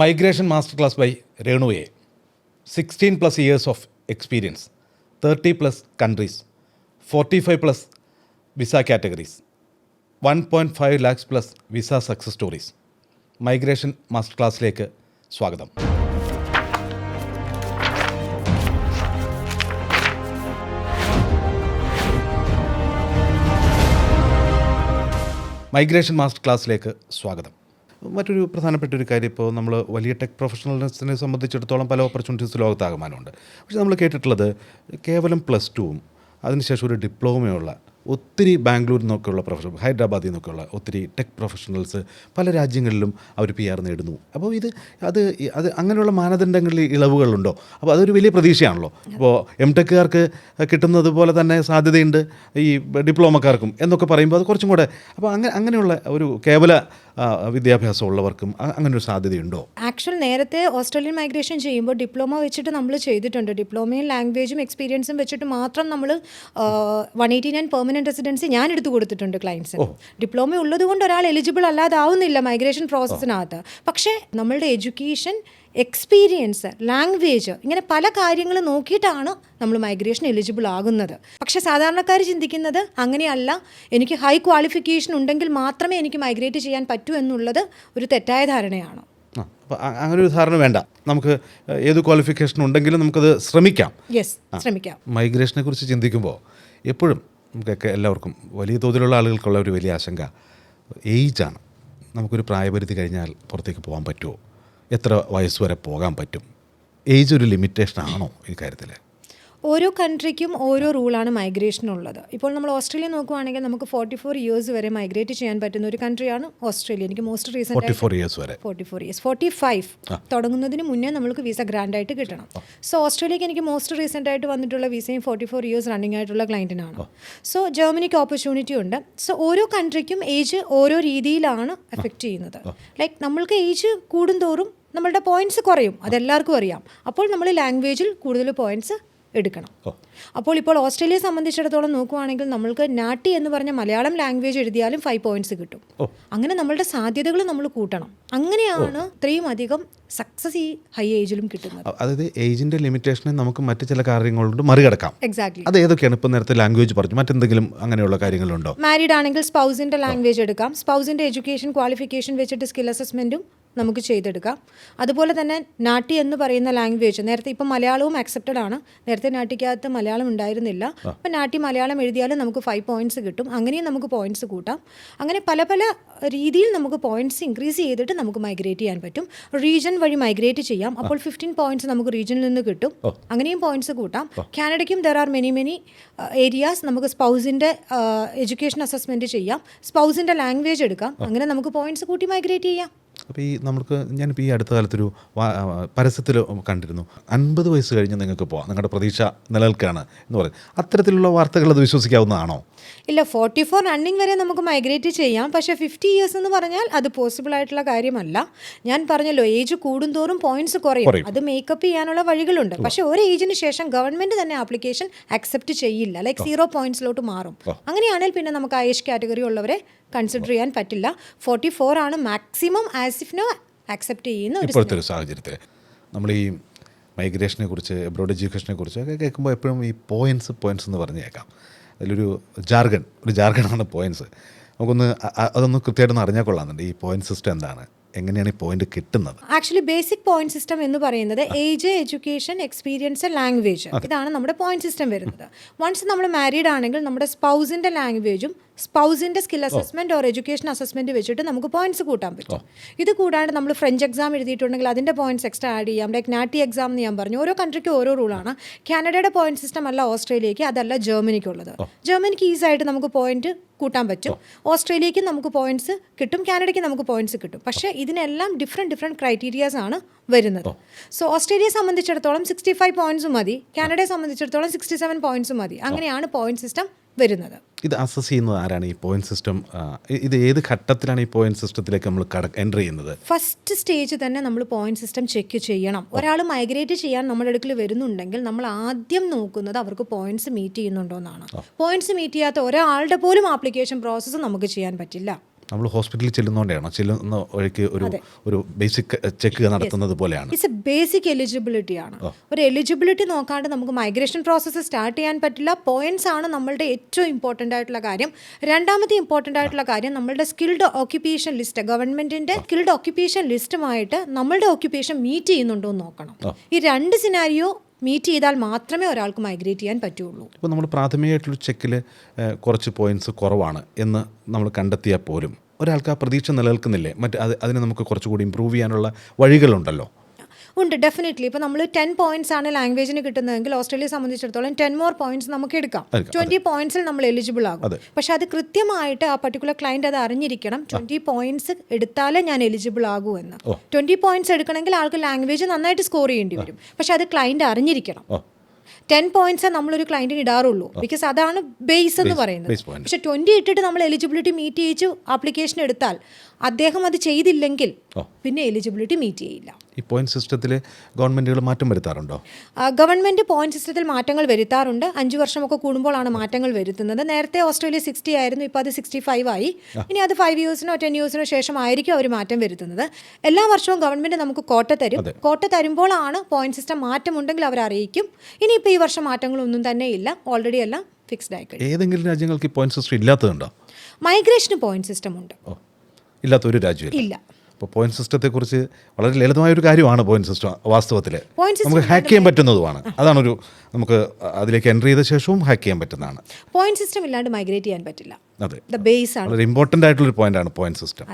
Migration master class by രേണുവയെ sixteen plus years of experience. Thirty plus countries. Forty five plus visa categories. One point five lakhs plus visa success stories. Migration master ക്ലാസ്സിലേക്ക് സ്വാഗതം. Migration master ക്ലാസ്സിലേക്ക് സ്വാഗതം. മറ്റൊരു പ്രധാനപ്പെട്ട ഒരു കാര്യം ഇപ്പോൾ നമ്മൾ വലിയ ടെക് പ്രൊഫഷണൽസിനെ സംബന്ധിച്ചിടത്തോളം പല ഓപ്പർച്യൂണിറ്റീസ് ലോകത്താകമാനമുണ്ട്. പക്ഷേ നമ്മൾ കേട്ടിട്ടുള്ളത് കേവലം പ്ലസ് ടുവും അതിനുശേഷം ഒരു ഡിപ്ലോമയുള്ള ഒത്തിരി ബാംഗ്ലൂരിൽ നിന്നൊക്കെയുള്ള പ്രൊഫഷൻ ഹൈദരാബാദിൽ നിന്നൊക്കെയുള്ള ഒത്തിരി ടെക് പ്രൊഫഷണൽസ് പല രാജ്യങ്ങളിലും അവർ പി ആർ നേടുന്നു. അപ്പോൾ ഇത് അത് അത് അങ്ങനെയുള്ള മാനദണ്ഡങ്ങളിൽ ഇളവുകളുണ്ടോ? അപ്പോൾ അതൊരു വലിയ പ്രതീക്ഷയാണല്ലോ. അപ്പോൾ എം ടെക്കുകാർക്ക് കിട്ടുന്നത് പോലെ തന്നെ സാധ്യതയുണ്ട് ഈ ഡിപ്ലോമക്കാർക്കും എന്നൊക്കെ പറയുമ്പോൾ അത് കുറച്ചും കൂടെ അപ്പോൾ അങ്ങനെ അങ്ങനെയുള്ള ഒരു കേവല വിദ്യാഭ്യാസം ഉള്ളവർക്കും അങ്ങനെ ഒരു സാധ്യതയുണ്ടോ? ആക്ച്വൽ നേരത്തെ ഓസ്ട്രേലിയൻ മൈഗ്രേഷൻ ചെയ്യുമ്പോൾ ഡിപ്ലോമ വെച്ചിട്ട് നമ്മൾ ചെയ്തിട്ടുണ്ട്. ഡിപ്ലോമയും ലാംഗ്വേജും എക്സ്പീരിയൻസും വെച്ചിട്ട് മാത്രം നമ്മൾ one eighty nine permanent residency ഞാൻ എടുത്തു കൊടുത്തിട്ടുണ്ട് ക്ലയൻസിന് ഡിപ്ലോമ ഉള്ളത് കൊണ്ട് ഒരാൾ എലിജിബിൾ അല്ലാതാവുന്നില്ല മൈഗ്രേഷൻ പ്രോസസ്സിനകത്ത് പക്ഷേ നമ്മളുടെ എഡ്യൂക്കേഷൻ എക്സ്പീരിയൻസ് ലാംഗ്വേജ് ഇങ്ങനെ പല കാര്യങ്ങൾ നോക്കിയിട്ടാണ് നമ്മൾ മൈഗ്രേഷൻ എലിജിബിൾ ആകുന്നത്. പക്ഷെ സാധാരണക്കാർ ചിന്തിക്കുന്നത് അങ്ങനെയല്ല. എനിക്ക് ഹൈ ക്വാളിഫിക്കേഷൻ ഉണ്ടെങ്കിൽ മാത്രമേ എനിക്ക് മൈഗ്രേറ്റ് ചെയ്യാൻ പറ്റൂ എന്നുള്ളത് ഒരു തെറ്റായ ധാരണയാണ്. അങ്ങനെ ഒരു ധാരണ വേണ്ട. നമുക്ക് ഏത് ക്വാളിഫിക്കേഷൻ ഉണ്ടെങ്കിലും നമുക്കത് ശ്രമിക്കാം. യെസ് ശ്രമിക്കാം. മൈഗ്രേഷനെ കുറിച്ച് ചിന്തിക്കുമ്പോൾ എപ്പോഴും നമുക്കൊക്കെ എല്ലാവർക്കും വലിയ തോതിലുള്ള ആളുകൾക്കുള്ള ഒരു വലിയ ആശങ്ക. ഏജാണ് നമുക്കൊരു പ്രായപരിധി കഴിഞ്ഞാൽ പുറത്തേക്ക് പോകാൻ പറ്റുമോ? എത്ര വയസ്സ് വരെ പോകാൻ പറ്റും? ഏജ് ഒരു ലിമിറ്റേഷൻ ആണോ ഈ കാര്യത്തിൽ ഓരോ കൺട്രിക്കും ഓരോ റൂളാണ് മൈഗ്രേഷൻ ഉള്ളത് ഇപ്പോൾ നമ്മൾ ഓസ്ട്രേലിയ നോക്കുവാണെങ്കിൽ നമുക്ക് ഫോർട്ടി ഫോർ ഇയേഴ്സ് വരെ മൈഗ്രേറ്റ് ചെയ്യാൻ പറ്റുന്ന ഒരു കൺട്രിയാണ് ഓസ്ട്രേലിയ. എനിക്ക് most recent forty four years വരെ. Forty four years forty five തുടങ്ങുന്നതിന് മുന്നേ നമുക്ക് വിസ ഗ്രാൻഡ് ആയിട്ട് കിട്ടണം. സോ ഓസ്ട്രേലിയക്ക് എനിക്ക് മോസ്റ്റ് റീസെന്റ് ആയിട്ട് വന്നിട്ടുള്ള വിസയും ഫോർട്ടി ഫോർ ഇയേഴ്സ് റണ്ണിംഗ് ആയിട്ടുള്ള ക്ലയന്റിനാണ് സോ ജർമ്മനിക്ക് ഓപ്പർച്യൂണിറ്റി ഉണ്ട്. സോ ഓരോ കൺട്രിക്കും ഏജ് ഓരോ രീതിയിലാണ് എഫക്റ്റ് ചെയ്യുന്നത്. ലൈക്ക് നമ്മൾക്ക് ഏജ് കൂടുന്തോറും നമ്മളുടെ പോയിന്റ്സ് കുറയും. അതെല്ലാവർക്കും അറിയാം. അപ്പോൾ നമ്മൾ ലാംഗ്വേജിൽ കൂടുതൽ പോയിന്റ്സ് എടുക്കണം. അപ്പോൾ ഇപ്പോൾ ഓസ്ട്രേലിയ സംബന്ധിച്ചിടത്തോളം നോക്കുവാണെങ്കിൽ നമ്മൾക്ക് നാട്ടി എന്ന് പറഞ്ഞ മലയാളം ലാംഗ്വേജ് എഴുതിയാലും ഫൈവ് പോയിന്റ്സ് കിട്ടും. അങ്ങനെ നമ്മളുടെ സാധ്യതകൾ നമ്മൾ കൂട്ടണം. അങ്ങനെയാണ് ഇത്രയും അധികം സക്സസ് ഈ ഹൈ ഏജിലും കിട്ടുന്നത്. അതായത് ഏജിന്റെ ലിമിറ്റേഷനെ നമുക്ക് മറ്റു ചില കാര്യങ്ങൾ മറികടക്കാം. എക്സാക്ട്ലി അത് ഏതൊക്കെയാണ്? ഇപ്പം നേരത്തെ ലാംഗ്വേജ് പറഞ്ഞു. മറ്റെന്തെങ്കിലും അങ്ങനെയുള്ള കാര്യങ്ങളുണ്ടോ? മാരീഡ് ആണെങ്കിൽ സ്പൗസിന്റെ ലാംഗ്വേജ് എടുക്കാം. സ്പൗസിന്റെ എഡ്യൂക്കേഷൻ ക്വാളിഫിക്കേഷൻ വെച്ചിട്ട് സ്കിൽ അസസ്മെന്റും നമുക്ക് ചെയ്തെടുക്കാം. അതുപോലെ തന്നെ നാട്ടി എന്ന് പറയുന്ന ലാംഗ്വേജ് നേരത്തെ ഇപ്പം മലയാളവും അക്സെപ്റ്റഡ് ആണ്. നേരത്തെ നാട്ടിക്കകത്ത് മലയാളം ഉണ്ടായിരുന്നില്ല. അപ്പം നാട്ടി മലയാളം എഴുതിയാലും നമുക്ക് ഫൈവ് പോയിന്റ്സ് കിട്ടും. അങ്ങനെയും നമുക്ക് പോയിന്റ്സ് കൂട്ടാം. അങ്ങനെ പല പല രീതിയിൽ നമുക്ക് പോയിന്റ്സ് ഇൻക്രീസ് ചെയ്തിട്ട് നമുക്ക് മൈഗ്രേറ്റ് ചെയ്യാൻ പറ്റും. റീജൻ വഴി മൈഗ്രേറ്റ് ചെയ്യാം. അപ്പോൾ ഫിഫ്റ്റീൻ പോയിന്റ്സ് നമുക്ക് റീജനിൽ നിന്ന് കിട്ടും. അങ്ങനെയും പോയിന്റ്സ് കൂട്ടാം. കാനഡയ്ക്കും there are many many areas നമുക്ക് സ്പൗസിന്റെ എഡ്യൂക്കേഷൻ അസസ്മെന്റ് ചെയ്യാം. സ്പൗസിന്റെ ലാംഗ്വേജ് എടുക്കാം. അങ്ങനെ നമുക്ക് പോയിന്റ്സ് കൂട്ടി മൈഗ്രേറ്റ് ചെയ്യാം. അപ്പോൾ ഈ നമുക്ക് ഞാനിപ്പോൾ ഈ അടുത്ത കാലത്തൊരു പരസ്യത്തിൽ കണ്ടിരുന്നു. അൻപത് വയസ്സ് കഴിഞ്ഞ് നിങ്ങൾക്ക് പോവാം. നിങ്ങളുടെ പ്രതീക്ഷ നിലനിൽക്കുകയാണ് എന്ന് പറയും. അത്തരത്തിലുള്ള വാർത്തകൾ അത് വിശ്വസിക്കാവുന്നതാണോ? ഇല്ല ഫോർട്ടി ഫോർ റണ്ണിങ് വരെ നമുക്ക് മൈഗ്രേറ്റ് ചെയ്യാം. പക്ഷേ ഫിഫ്റ്റി ഇയേഴ്സ് എന്ന് പറഞ്ഞാൽ അത് പോസിബിൾ ആയിട്ടുള്ള കാര്യമല്ല. ഞാൻ പറഞ്ഞല്ലോ ഏജ് കൂടുന്തോറും പോയിന്റ്സ് കുറയും. അത് മേക്കപ്പ് ചെയ്യാനുള്ള വഴികളുണ്ട്. പക്ഷേ ഒരു ഏജിന് ശേഷം ഗവൺമെന്റ് തന്നെ ആപ്ലിക്കേഷൻ അക്സെപ്റ്റ് ചെയ്യില്ല. ലൈക്ക് സീറോ പോയിന്റ്സിലോട്ട് മാറും. അങ്ങനെയാണെങ്കിൽ പിന്നെ നമുക്ക് ആ ഏജ് കാറ്റഗറി ഉള്ളവരെ കൺസിഡർ ചെയ്യാൻ പറ്റില്ല. ഫോർട്ടി ഫോർ ആണ് മാക്സിമം ആസ് ഇഫ് അക്സെപ്റ്റ് ചെയ്യുന്ന ഇപ്പോഴത്തെ ഒരു സാഹചര്യത്തിൽ നമ്മൾ ഈ മൈഗ്രേഷനെ കുറിച്ച് എബ്രോഡ് എഡ്യൂക്കേഷനെ കുറിച്ച് ഒക്കെ കേൾക്കുമ്പോൾ എപ്പോഴും ഈ പോയിന്റ്സ് പോയിന്റ്സ് എന്ന് പറഞ്ഞ് കേൾക്കാം അതിലൊരു ജാർഗൺ ഒരു ജാർഗണാണ് പോയിന്റ്സ് നമുക്കൊന്ന് അതൊന്ന് കൃത്യമായിട്ടൊന്ന് അറിഞ്ഞാൽ കൊള്ളാമെന്നുണ്ട് ഈ പോയിന്റ് സിസ്റ്റം എന്താണ്? എങ്ങനെയാണ് ഈ പോയിന്റ് കിട്ടുന്നത്? ആക്ച്വലി ബേസിക് പോയിന്റ് സിസ്റ്റം എന്ന് പറയുന്നത് ഏജ് എഡ്യൂക്കേഷൻ എക്സ്പീരിയൻസ് ലാംഗ്വേജ് ഇതാണ് നമ്മുടെ പോയിന്റ് സിസ്റ്റം വരുന്നത്. വൺസ് നമ്മൾ മാരീഡ് ആണെങ്കിൽ നമ്മുടെ സ്പൗസിന്റെ ലാംഗ്വേജും സ്പൗസിന്റെ skill assessment or education assessment വെച്ചിട്ട് നമുക്ക് പോയിന്റ്സ് കൂട്ടാൻ പറ്റും. ഇത് കൂടാണ്ട് നമ്മൾ ഫ്രഞ്ച് എക്സാം എഴുതിയിട്ടുണ്ടെങ്കിൽ അതിന്റെ പോയിന്റ്സ് എക്സ്ട്രാ ആഡ് ചെയ്യാം. ലൈക്ക് നാട്ടി എക്സാം എന്ന് ഞാൻ പറഞ്ഞു. ഓരോ കൺട്രിക്ക് ഓരോ റൂളാണ് കാനഡയുടെ പോയിന്റ് സിസ്റ്റം അല്ല ഓസ്ട്രേലിയക്ക് അതല്ല ജർമ്മനിക്കുള്ളത് ജർമ്മനിക്ക് ഈസി ആയിട്ട് നമുക്ക് പോയിന്റ് കൂട്ടാൻ പറ്റും. ഓസ്ട്രേലിയക്ക് നമുക്ക് പോയിന്റ്സ് കിട്ടും. കാനഡയ്ക്ക് നമുക്ക് പോയിന്റ്സ് കിട്ടും. പക്ഷേ ഇതിനെല്ലാം ഡിഫറെന്റ് ഡിഫറെന്റ് ക്രൈറ്റീരിയാസ് ആണ് വരുന്നത്. സോ ഓസ്ട്രേലിയ സംബന്ധിച്ചിടത്തോളം സിക്സ്റ്റി ഫൈവ് പോയിന്റ്സ് മതി കാനഡയെ സംബന്ധിച്ചിടത്തോളം സിക്സ്റ്റി സെവൻ പോയിന്റ്സ് മതി. അങ്ങനെയാണ് പോയിന്റ് സിസ്റ്റം വരുന്നത്. ഇത് അസസ് ചെയ്യുന്നത് ആരാണ് ഈ പോയിന്റ് സിസ്റ്റം ഇത് ഏത് ഘട്ടത്തിലാണ് ഈ പോയിന്റ് സിസ്റ്റത്തിലേക്ക് നമ്മൾ എന്റർ ചെയ്യുന്നത്? ഫസ്റ്റ് സ്റ്റേജ് തന്നെ നമ്മൾ പോയിന്റ് സിസ്റ്റം ചെക്ക് ചെയ്യണം. ഒരാൾ മൈഗ്രേറ്റ് ചെയ്യാൻ നമ്മുടെ അടുക്കൽ വരുന്നുണ്ടെങ്കിൽ നമ്മൾ ആദ്യം നോക്കുന്നത് അവർക്ക് പോയിന്റ്സ് മീറ്റ് ചെയ്യുന്നുണ്ടോ എന്നാണ് പോയിന്റ്സ് മീറ്റ് ചെയ്യാത്ത ഒരാളുടെ പോലും ആപ്ലിക്കേഷൻ പ്രോസസ്സ് നമുക്ക് ചെയ്യാൻ പറ്റില്ല. നമ്മൾ ഹോസ്പിറ്റലിൽ ചെല്ലുന്നതുകൊണ്ടാണോ ചെല്ലുന്ന വഴിക്ക് ഒരു ഒരു ബേസിക് ചെക്ക് നടത്തുന്നത് പോലെയാണ്. ഇറ്റ്സ് എ ബേസിക് എലിജിബിലിറ്റി ആണ്. ഒരു എലിജിബിലിറ്റി നോക്കാണ്ട് നമുക്ക് മൈഗ്രേഷൻ പ്രോസസ്സ് സ്റ്റാർട്ട് ചെയ്യാൻ പറ്റില്ല. പോയിന്റ്സ് ആണ് നമ്മളുടെ ഏറ്റവും ഇമ്പോർട്ടന്റ് ആയിട്ടുള്ള കാര്യം. രണ്ടാമത്തെ ഇമ്പോർട്ടന്റ് ആയിട്ടുള്ള കാര്യം നമ്മളുടെ സ്കിൽഡ് ഓക്യുപ്പേഷൻ ലിസ്റ്റ് ഗവൺമെന്റിന്റെ സ്കിൽഡ് ഓക്യുപ്പേഷൻ ലിസ്റ്റുമായിട്ട് നമ്മളുടെ ഓക്യുപ്പേഷൻ മീറ്റ് ചെയ്യുന്നുണ്ടോ എന്ന് നോക്കണം. ഈ രണ്ട് സിനാരിയോ മീറ്റ് ചെയ്താൽ മാത്രമേ ഒരാൾക്ക് മൈഗ്രേറ്റ് ചെയ്യാൻ പറ്റുള്ളൂ. ഇപ്പോൾ നമ്മൾ പ്രാഥമികമായിട്ടുള്ള ചെക്കിൽ കുറച്ച് പോയിന്റ്സ് കുറവാണ് എന്ന് നമ്മൾ കണ്ടെത്തിയാൽ പോലും ഒരാൾക്ക് ആ പ്രതീക്ഷ നിലനിൽക്കുന്നില്ലേ? മറ്റ് അത് അതിനെ നമുക്ക് കുറച്ചുകൂടി ഇമ്പ്രൂവ് ചെയ്യാനുള്ള വഴികളുണ്ടല്ലോ. ഉണ്ട് ഡെഫിനറ്റ്ലി ഇപ്പോൾ നമ്മൾ ടെൻ പോയിന്റ്സ് ആണ് ലാംഗ്വേജിന് കിട്ടുന്നതെങ്കിൽ ഓസ്ട്രേലിയ സംബന്ധിച്ചിടത്തോളം ടെൻ മോർ പോയിന്റ്സ് നമുക്ക് എടുക്കാം. ട്വന്റി പോയിന്റ്സിൽ നമ്മൾ എലിജിബിൾ ആകും. പക്ഷേ അത് കൃത്യമായിട്ട് ആ പർട്ടിക്കുലർ ക്ലയന്റ് അത് അറിഞ്ഞിരിക്കണം. ട്വന്റി പോയിന്റ്സ് എടുത്താലേ ഞാൻ എലിജിബിൾ ആകൂ എന്ന്. ട്വന്റി പോയിന്റ്സ് എടുക്കണമെങ്കിൽ ആൾക്ക് ലാംഗ്വേജ് നന്നായിട്ട് സ്കോർ ചെയ്യേണ്ടി വരും. പക്ഷെ അത് ക്ലയന്റ് അറിഞ്ഞിരിക്കണം. ടെൻ പോയിന്റ്സ് നമ്മളൊരു ക്ലയന്റിന് ഇടാറുള്ളൂ. ബിക്കോസ് അതാണ് ബേസ് എന്ന് പറയുന്നത്. പക്ഷെ ട്വന്റി ഇട്ടിട്ട് നമ്മൾ എലിജിബിലിറ്റി മീറ്റ് ചെയ്യിച്ചു ആപ്ലിക്കേഷൻ എടുത്താൽ അദ്ദേഹം അത് ചെയ്തില്ലെങ്കിൽ പിന്നെ എലിജിബിലിറ്റി മീറ്റ് ചെയ്യില്ല. ഈ പോയിന്റ് സിസ്റ്റത്തിൽ ഗവൺമെന്റുകൾ മാറ്റം വരുത്താറുണ്ടോ? ഗവൺമെന്റ് പോയിന്റ് സിസ്റ്റത്തിൽ മാറ്റങ്ങൾ വരുത്താറുണ്ട്. അഞ്ച് വർഷമൊക്കെ കൂടുമ്പോഴാണ് മാറ്റങ്ങൾ വരുത്തുന്നത്. നേരത്തെ ഓസ്ട്രേലിയ സിക്സ്റ്റി ആയിരുന്നു ഇപ്പോൾ അത് സിക്സ്റ്റി ഫൈവ് ആയി ഇനി അത് ഫൈവ് ഇയേഴ്സിനോ ടെൻ ഇയേഴ്സിനോ ശേഷം ആയിരിക്കും അവർ മാറ്റം വരുത്തുന്നത്. എല്ലാ വർഷവും ഗവൺമെന്റ് നമുക്ക് കോട്ട തരും. കോട്ട തരുമ്പോഴാണ് പോയിന്റ് സിസ്റ്റം മാറ്റമുണ്ടെങ്കിൽ അവർ അറിയിക്കും. ഇനിയിപ്പോൾ ഈ വർഷം മാറ്റങ്ങളൊന്നും തന്നെ ഇല്ല. ഓൾറെഡി എല്ലാം ഫിക്സ്ഡ് ആയി ഏതെങ്കിലും രാജ്യങ്ങൾക്ക് പോയിന്റ് സിസ്റ്റം ഇല്ലാത്തതുണ്ടോ? മൈഗ്രേഷന് പോയിന്റ് സിസ്റ്റം ഉണ്ട്. ഇല്ലാത്ത ഒരു രാജ്യം ഇല്ല. അപ്പോൾ പോയിന്റ് സിസ്റ്റത്തെക്കുറിച്ച് വളരെ ലളിതമായ ഒരു കാര്യമാണ് പോയിന്റ് സിസ്റ്റം വാസ്തവത്തിൽ നമുക്ക് ഹാക്ക് ചെയ്യാൻ പറ്റുന്നതുമാണ്. അതാണൊരു നമുക്ക് അതിലേക്ക് എൻട്രി ചെയ്ത ശേഷവും ഹാക്ക് ചെയ്യാൻ പറ്റുന്നതാണ്. പോയിന്റ് സിസ്റ്റം ഇല്ലാണ്ട് മൈഗ്രേറ്റ് ചെയ്യാൻ പറ്റില്ല. അതെ. ബേസ് ആണ്. വളരെ ഇമ്പോർട്ടന്റ് ആയിട്ടുള്ളൊരു പോയിന്റാണ് പോയിന്റ് സിസ്റ്റം